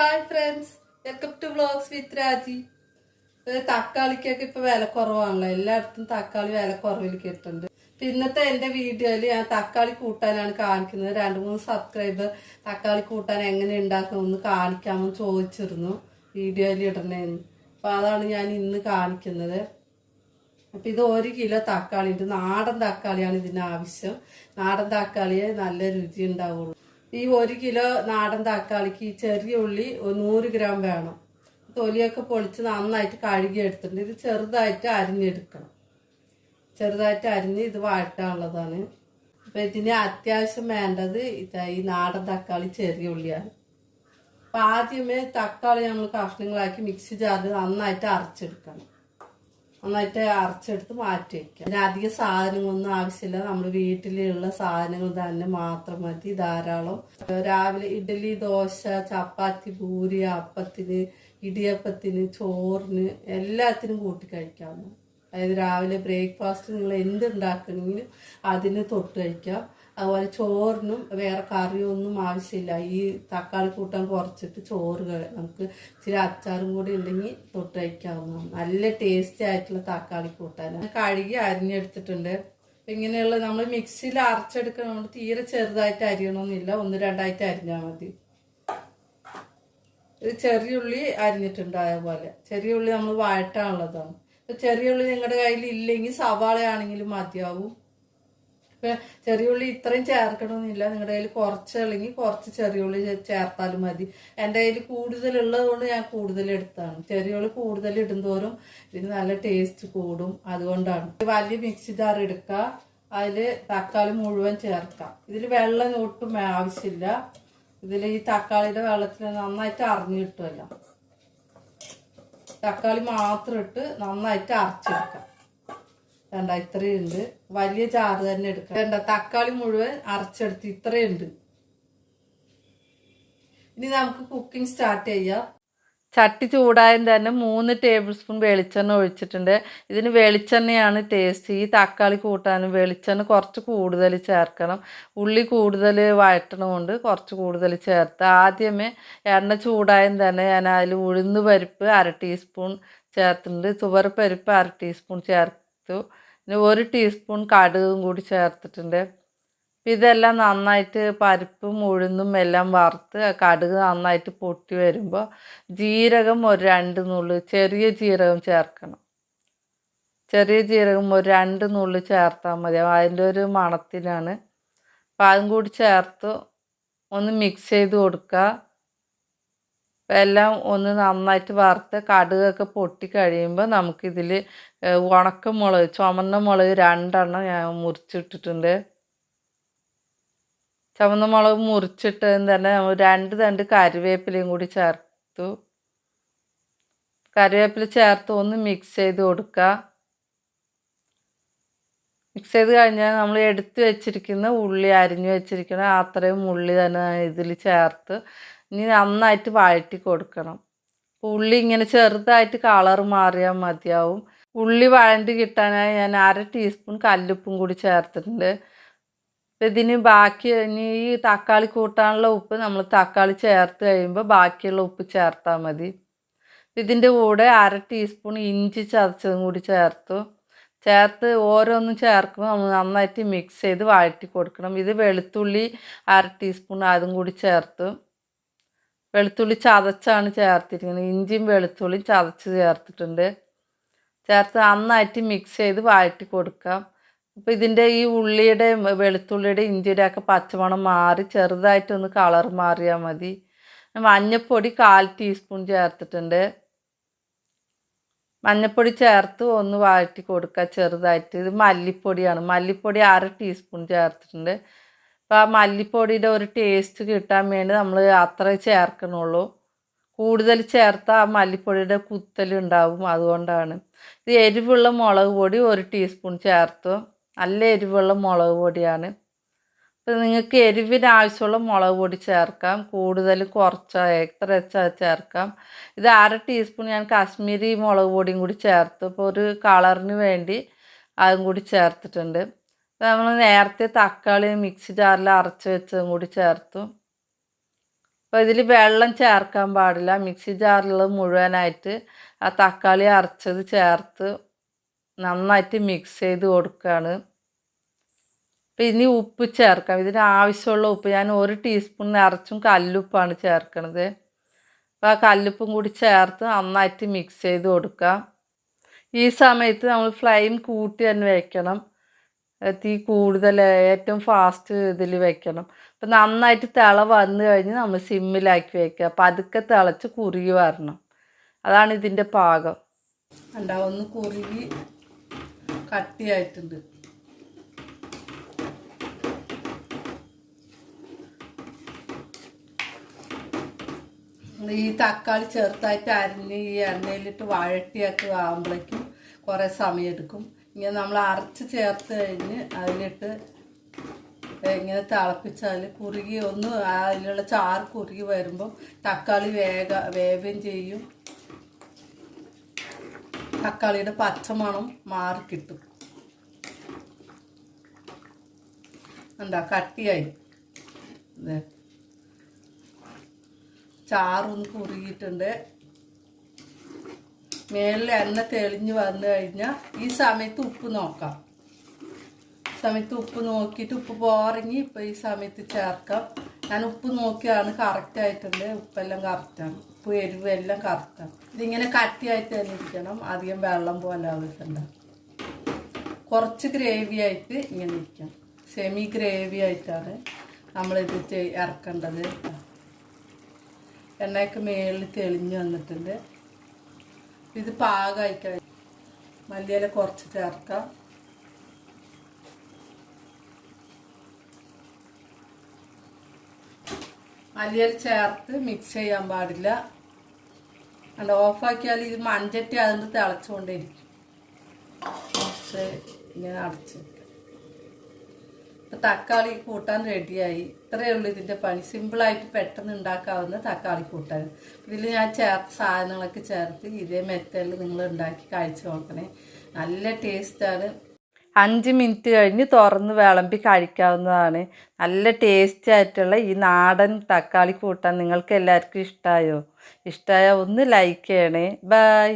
Hi friends welcome to vlogs with Raji തക്കാളിക്കൊക്കെ ഇപ്പൊ വില കുറവാണല്ലോ. എല്ലായിടത്തും തക്കാളി വില കുറവിൽ കിട്ടുന്നുണ്ട് പിന്നത്തെ എന്റെ വീഡിയോയിൽ ഞാൻ തക്കാളി കൂട്ടാനാണ് കാണിക്കുന്നത്. രണ്ട് മൂന്ന് സബ്സ്ക്രൈബർ തക്കാളി കൂട്ടാൻ എങ്ങനെ ഉണ്ടാക്കുമെന്ന് കാണിക്കാമെന്ന് ചോദിച്ചിരുന്നു. വീഡിയോയിൽ ഇടണേ അപ്പൊ അതാണ് ഞാൻ ഇന്ന് കാണിക്കുന്നത്. അപ്പൊ ഇത് ഒരു കിലോ തക്കാളി ഉണ്ട്. നാടൻ തക്കാളിയാണ് ഇതിന് ആവശ്യം. നാടൻ തക്കാളിയെ നല്ല രുചി ഉണ്ടാവുള്ളൂ. ഈ ഒരു കിലോ നാടൻ തക്കാളിക്ക് ഈ ചെറിയ ഉള്ളി നൂറ് ഗ്രാം വേണം. തൊലിയൊക്കെ പൊളിച്ച് നന്നായിട്ട് കഴുകി എടുത്തിട്ടുണ്ട് ഇത് ചെറുതായിട്ട് അരിഞ്ഞെടുക്കണം. ചെറുതായിട്ട് അരിഞ്ഞ് ഇത് വാട്ടാനുള്ളതാണ്. അപ്പം ഇതിന് അത്യാവശ്യം വേണ്ടത് ഈ നാടൻ തക്കാളി ചെറിയ ഉള്ളിയാണ്. അപ്പം ആദ്യമേ തക്കാളി നമ്മൾ കഷ്ണങ്ങളാക്കി മിക്സി ജാറിൽ നന്നായിട്ട് അരച്ചെടുക്കണം. നന്നായിട്ട് അരച്ചെടുത്ത് മാറ്റി വെക്കാം. പിന്നെ അധികം സാധനങ്ങളൊന്നും ആവശ്യമില്ല. നമ്മൾ വീട്ടിലുള്ള സാധനങ്ങൾ തന്നെ മാത്രം മതി ധാരാളം. രാവിലെ ഇഡ്ഡലി ദോശ ചപ്പാത്തി പൂരി അപ്പത്തിന് ഇടിയപ്പത്തിന് ചോറിന് എല്ലാത്തിനും കൂട്ടി കഴിക്കാവുന്ന അതായത് രാവിലെ ബ്രേക്ക്ഫാസ്റ്റ് നിങ്ങൾ എന്ത് ഉണ്ടാക്കണമെങ്കിലും അതിന് തൊട്ട് കഴിക്കാം. അതുപോലെ ചോറിനും വേറെ കറിയൊന്നും ആവശ്യമില്ല. ഈ തക്കാളി കൂട്ടാൻ കുറച്ചിട്ട് ചോറ് നമുക്ക് ഇച്ചിരി അച്ചാറും കൂടി ഉണ്ടെങ്കിൽ തൊട്ട് കഴിക്കാവുന്നതാണ്. നല്ല ടേസ്റ്റി ആയിട്ടുള്ള തക്കാളി കൂട്ടാനാണ് കഴുകി അരിഞ്ഞെടുത്തിട്ടുണ്ട്. ഇങ്ങനെയുള്ള നമ്മൾ മിക്സിയിൽ അരച്ചെടുക്കണോണ്ട് തീരെ ചെറുതായിട്ട് അരിയണമെന്നില്ല ഒന്ന് രണ്ടായിട്ട് അരിഞ്ഞാൽ മതി. ഇത് ചെറിയ ഉള്ളി അരിഞ്ഞിട്ടുണ്ട് അതേപോലെ. ചെറിയ ഉള്ളി നമ്മൾ വഴറ്റാനുള്ളതാണ്. ഇപ്പൊ ചെറിയ ഉള്ളി നിങ്ങളുടെ കയ്യിൽ ഇല്ലെങ്കിൽ സവാളയാണെങ്കിലും മതിയാവും. ഇപ്പൊ ചെറിയ ഉള്ളി ഇത്രയും ചേർക്കണമെന്നില്ല നിങ്ങളുടെ കയ്യിൽ കുറച്ച് അല്ലെങ്കിൽ കുറച്ച് ചെറിയ ഉള്ളി ചേ- ചേർത്താലും മതി. എന്റെ കയ്യിൽ കൂടുതൽ ഉള്ളത് കൊണ്ട് ഞാൻ കൂടുതൽ എടുത്താണ്. ചെറിയ ഉള്ളി കൂടുതൽ ഇടുന്തോറും ഇതിന് നല്ല ടേസ്റ്റ് കൂടും. അതുകൊണ്ടാണ്. വലിയ മിക്സി ജാർ എടുക്കുക അതിൽ തക്കാളി മുഴുവൻ ചേർക്കാം. ഇതിൽ വെള്ളം ഒട്ടും ആവശ്യമില്ല. ഇതിൽ ഈ തക്കാളിയുടെ വെള്ളത്തിൽ നന്നായിട്ട് അറിഞ്ഞു കിട്ടുമല്ലോ തക്കാളി മാത്രം ഇട്ട് നന്നായിട്ട് അരച്ചെടുക്കാം. വേണ്ട ഇത്രയുണ്ട്. വലിയ ചാറ് തന്നെ എടുക്കാം വേണ്ട തക്കാളി മുഴുവൻ അരച്ചെടുത്ത് ഇത്രയുണ്ട്. ഇനി നമുക്ക് കുക്കിംഗ് സ്റ്റാർട്ട് ചെയ്യാം. ചട്ടി ചൂടായും തന്നെ മൂന്ന് ടേബിൾ സ്പൂൺ വെളിച്ചെണ്ണ ഒഴിച്ചിട്ടുണ്ട്. ഇതിന് വെളിച്ചെണ്ണയാണ് ടേസ്റ്റ് ഈ തക്കാളി കൂട്ടാനും വെളിച്ചെണ്ണ കുറച്ച് കൂടുതൽ ചേർക്കണം. ഉള്ളി കൂടുതൽ വഴറ്റണമുണ്ട് കുറച്ച് കൂടുതൽ ചേർത്ത്. ആദ്യമേ എണ്ണ ചൂടായും തന്നെ ഞാൻ അതിൽ ഉഴുന്ന് പരിപ്പ് അര ടീസ്പൂൺ ചേർത്തിട്ടുണ്ട്. തുവരപ്പരിപ്പ് അര ടീസ്പൂൺ ചേർത്തു പിന്നെ ഒരു ടീസ്പൂൺ കടുകും കൂടി ചേർത്തിട്ടുണ്ട്. അപ്പം ഇതെല്ലാം നന്നായിട്ട് പരിപ്പും ഉഴുന്നും എല്ലാം വറുത്ത് കടുക് നന്നായിട്ട് പൊട്ടി വരുമ്പോൾ ജീരകം ഒരു രണ്ട് നുള്ളു ചെറിയ ജീരകം ചേർക്കണം. ചെറിയ ജീരകം ഒരു രണ്ട് നുള്ളു ചേർത്താൽ മതി. അതിന്റെ ഒരു മണത്തിനാണ് അപ്പം അതും കൂടി ചേർത്ത് ഒന്ന് മിക്സ് ചെയ്ത് കൊടുക്കുക. എല്ലാം ഒന്ന് നന്നായിട്ട് വറുത്ത് കടുകൊക്കെ പൊട്ടി കഴിയുമ്പോൾ നമുക്കിതിൽ ഉണക്കമുളക് ചുമന്ന മുളക് രണ്ടെണ്ണം ഞാൻ മുറിച്ചിട്ടിട്ടുണ്ട്. ചുവന്ന മുളക് മുറിച്ചിട്ടതിന് തന്നെ രണ്ട് തണ്ട് കറിവേപ്പിലയും കൂടി ചേർത്തു. കറിവേപ്പില ചേർത്ത് ഒന്ന് മിക്സ് ചെയ്ത് കൊടുക്കുക. മിക്സ് ചെയ്ത് കഴിഞ്ഞാൽ നമ്മൾ എടുത്ത് വെച്ചിരിക്കുന്ന ഉള്ളി അരിഞ്ഞു വെച്ചിരിക്കുന്ന അത്രയും ഉള്ളി തന്നെ ഇതിൽ ചേർത്ത് ഇനി നന്നായിട്ട് വഴറ്റി കൊടുക്കണം. ഉള്ളി ഇങ്ങനെ ചെറുതായിട്ട് കളർ മാറിയാൽ മതിയാവും. ഉള്ളി വഴണ്ടി കിട്ടാനായി ഞാൻ അര ടീസ്പൂൺ കല്ലുപ്പും കൂടി ചേർത്തിട്ടുണ്ട്. അപ്പം ഇതിന് ബാക്കി ഇനി ഈ തക്കാളി കൂട്ടാനുള്ള ഉപ്പ് നമ്മൾ തക്കാളി ചേർത്ത് കഴിയുമ്പോൾ ബാക്കിയുള്ള ഉപ്പ് ചേർത്താൽ മതി. ഇതിന്റെ കൂടെ അര ടീസ്പൂൺ ഇഞ്ചി ചതച്ചതും കൂടി ചേർത്തു. ചേർത്ത് ഓരോന്നും ചേർക്കുമ്പോൾ നമ്മൾ നന്നായിട്ട് മിക്സ് ചെയ്ത് വഴറ്റി കൊടുക്കണം. ഇത് വെളുത്തുള്ളി അര ടീസ്പൂൺ അതും കൂടി ചേർത്തു. വെളുത്തുള്ളി ചതച്ചാണ് ചേർത്തിരിക്കുന്നത്. ഇഞ്ചിയും വെളുത്തുള്ളിയും ചതച്ച് ചേർത്തിട്ടുണ്ട്. ചേർത്ത് നന്നായിട്ട് മിക്സ് ചെയ്ത് വഴറ്റി കൊടുക്കാം. അപ്പോൾ ഇതിന്റെ ഈ ഉള്ളിയുടെ വെളുത്തുള്ളിയുടെ ഇഞ്ചിയുടെ ഒക്കെ പച്ചമണം മാറി ചെറുതായിട്ടൊന്ന് കളർ മാറിയാൽ മതി. മഞ്ഞൾപ്പൊടി കാൽ ടീസ്പൂൺ ചേർത്തിട്ടുണ്ട്. മഞ്ഞൾപ്പൊടി ചേർത്ത് ഒന്ന് വഴറ്റി കൊടുക്കുക ചെറുതായിട്ട്. ഇത് മല്ലിപ്പൊടിയാണ്. മല്ലിപ്പൊടി അര ടീസ്പൂൺ ചേർത്തിട്ടുണ്ട്. അപ്പോൾ ആ മല്ലിപ്പൊടിയുടെ ഒരു ടേസ്റ്റ് കിട്ടാൻ വേണ്ടി നമ്മൾ അത്രേ ചേർക്കണുള്ളൂ. കൂടുതൽ ചേർത്താൽ ആ മല്ലിപ്പൊടിയുടെ കുത്തലുണ്ടാവും അതുകൊണ്ടാണ്. ഇത് എരിവുള്ള മുളക് പൊടി ഒരു ടീസ്പൂൺ ചേർത്തു. നല്ല എരിവുള്ള മുളക് പൊടിയാണ്. അപ്പോൾ നിങ്ങൾക്ക് എരിവിന് ആവശ്യമുള്ള മുളക് പൊടി ചേർക്കാം. കൂടുതൽ കുറച്ച് എത്ര വെച്ചാൽ ചേർക്കാം. ഇത് അര ടീസ്പൂൺ ഞാൻ കാശ്മീരി മുളക് പൊടിയും കൂടി ചേർത്തു. അപ്പോൾ ഒരു കളറിന് വേണ്ടി അതും കൂടി ചേർത്തിട്ടുണ്ട്. നമ്മൾ നേരത്തെ തക്കാളി മിക്സി ജാറിൽ അരച്ച് വെച്ചതും കൂടി ചേർത്തു. അപ്പോൾ ഇതിൽ വെള്ളം ചേർക്കാൻ പാടില്ല. മിക്സി ജാറിൽ മുഴുവനായിട്ട് ആ തക്കാളി അരച്ചത് ചേർത്ത് നന്നായിട്ട് മിക്സ് ചെയ്ത് കൊടുക്കുകയാണ്. അപ്പം ഇനി ഉപ്പ് ചേർക്കാം. ഇതിന് ആവശ്യമുള്ള ഉപ്പ് ഞാൻ ഒരു ടീസ്പൂൺ നിറച്ചും കല്ലുപ്പാണ് ചേർക്കുന്നത് അപ്പോൾ ആ കല്ലുപ്പും കൂടി ചേർത്ത് നന്നായിട്ട് മിക്സ് ചെയ്ത് കൊടുക്കാം. ഈ സമയത്ത് നമ്മൾ ഫ്ലെയിം കൂട്ടി തന്നെ വെക്കണം. ഏ, തീ കൂടുതൽ ഏറ്റവും ഫാസ്റ്റ് ഇതിൽ വെക്കണം. അപ്പം നന്നായിട്ട് തിള വന്നു കഴിഞ്ഞ് നമ്മൾ സിമ്മിലാക്കി വെക്കുക. പതുക്കെ തിളച്ച് കുറുകി വരണം. അതാണ് ഇതിന്റെ പാകം. ഉണ്ടാവുന്ന കുറുകി കട്ടിയായിട്ടുണ്ട്. ഈ തക്കാളി ചെറുതായിട്ട് അരിഞ്ഞ് ഈ എണ്ണയിലിട്ട് വഴട്ടിയൊക്കെ ആകുമ്പോഴേക്കും കുറേ സമയമെടുക്കും ഇങ്ങനെ നമ്മൾ അരച്ച് ചേർത്ത് കഴിഞ്ഞ് അതിലിട്ട് ഇങ്ങനെ തിളപ്പിച്ചാൽ കുറുകി ഒന്ന് അതിലുള്ള ചാറ് കുറുകി വരുമ്പോൾ തക്കാളി വേഗ വേവുകയും ചെയ്യും. തക്കാളിയുടെ പച്ചമണം മാറി കിട്ടും. എന്താ കട്ടിയായി. ചാറൊന്ന് കുറുകിയിട്ടുണ്ട്. മേളിൽ എണ്ണ തെളിഞ്ഞ് വന്നു കഴിഞ്ഞാൽ ഈ സമയത്ത് ഉപ്പ് നോക്കാം. സമയത്ത് ഉപ്പ് നോക്കിയിട്ട് ഉപ്പ് പോറങ്ങി ഇപ്പം ഈ സമയത്ത് ചേർക്കാം. ഞാൻ ഉപ്പ് നോക്കിയാണ് കറക്റ്റ് ആയിട്ടുണ്ട്. ഉപ്പെല്ലാം കറക്റ്റാണ് ഉപ്പ് എരിവ് എല്ലാം കറക്റ്റാണ് ഇതിങ്ങനെ കട്ടിയായിട്ട് തന്നെ ഇരിക്കണം. അധികം വെള്ളം പോലെ ആവശ്യമുണ്ട് കുറച്ച് ഗ്രേവി ആയിട്ട് ഇങ്ങനെ ഇരിക്കാം സെമി ഗ്രേവി ആയിട്ടാണ് നമ്മളിത് ഇറക്കേണ്ടത്. എണ്ണയ്ക്ക് മേളിൽ തെളിഞ്ഞ് വന്നിട്ടുണ്ട്. ഇത് പാകമായി കഴിഞ്ഞു മല്ലിയില കുറച്ച് ചേർക്കാം മല്ലിയില ചേർത്ത് മിക്സ് ചെയ്യാൻ പാടില്ല. അല്ല ഓഫാക്കിയാൽ ഇത് മൺചട്ടി അതിന്റെ തിളച്ചുകൊണ്ടേ ഇങ്ങനെ അടച്ചു തക്കാളി കൂട്ടാൻ റെഡിയായി. ഇത്രയേ ഉള്ളൂ ഇതിന്റെ പണി. സിമ്പിളായിട്ട് പെട്ടെന്ന് ഉണ്ടാക്കാവുന്ന തക്കാളി കൂട്ടാൻ. ഇതിൽ ഞാൻ ചേർത്ത സാധനങ്ങളൊക്കെ ചേർത്ത് ഇതേ മെത്തേഡിൽ നിങ്ങൾ ഉണ്ടാക്കി കഴിച്ചു നോക്കണേ. നല്ല ടേസ്റ്റാണ് അഞ്ച് മിനിറ്റ് കഴിഞ്ഞ് തുറന്ന് വിളമ്പി കഴിക്കാവുന്നതാണ്. നല്ല ടേസ്റ്റി ആയിട്ടുള്ള ഈ നാടൻ തക്കാളി കൂട്ടാൻ നിങ്ങൾക്ക് എല്ലാവർക്കും ഇഷ്ടമായോ ഇഷ്ടമായ ഒന്ന് ലൈക്ക് ചെയ്യണേ. ബൈ